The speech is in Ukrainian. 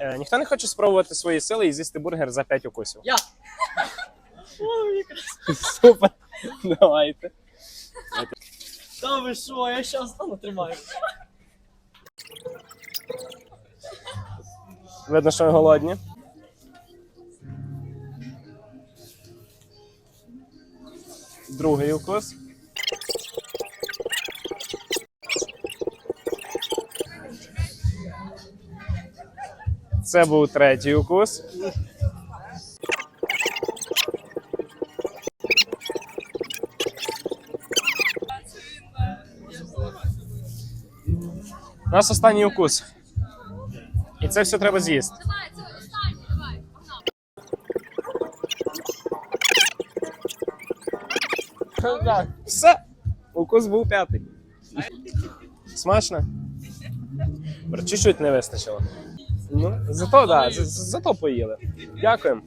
Е, ніхто не хоче спробувати свої сили і з'їсти бургер за 5 укусів. Я. Якраз. Супер. Давайте. Та ви що, я щас стану тримаю. Видно, що ви голодні. Другий укус. Це був третій укус. У нас останній укус. І це все треба з'їсти. Все. Укус був п'ятий. Смачно? Чуть-чуть не вистачило. Ну, зато, да, за- за- зато поїли. Дякуємо.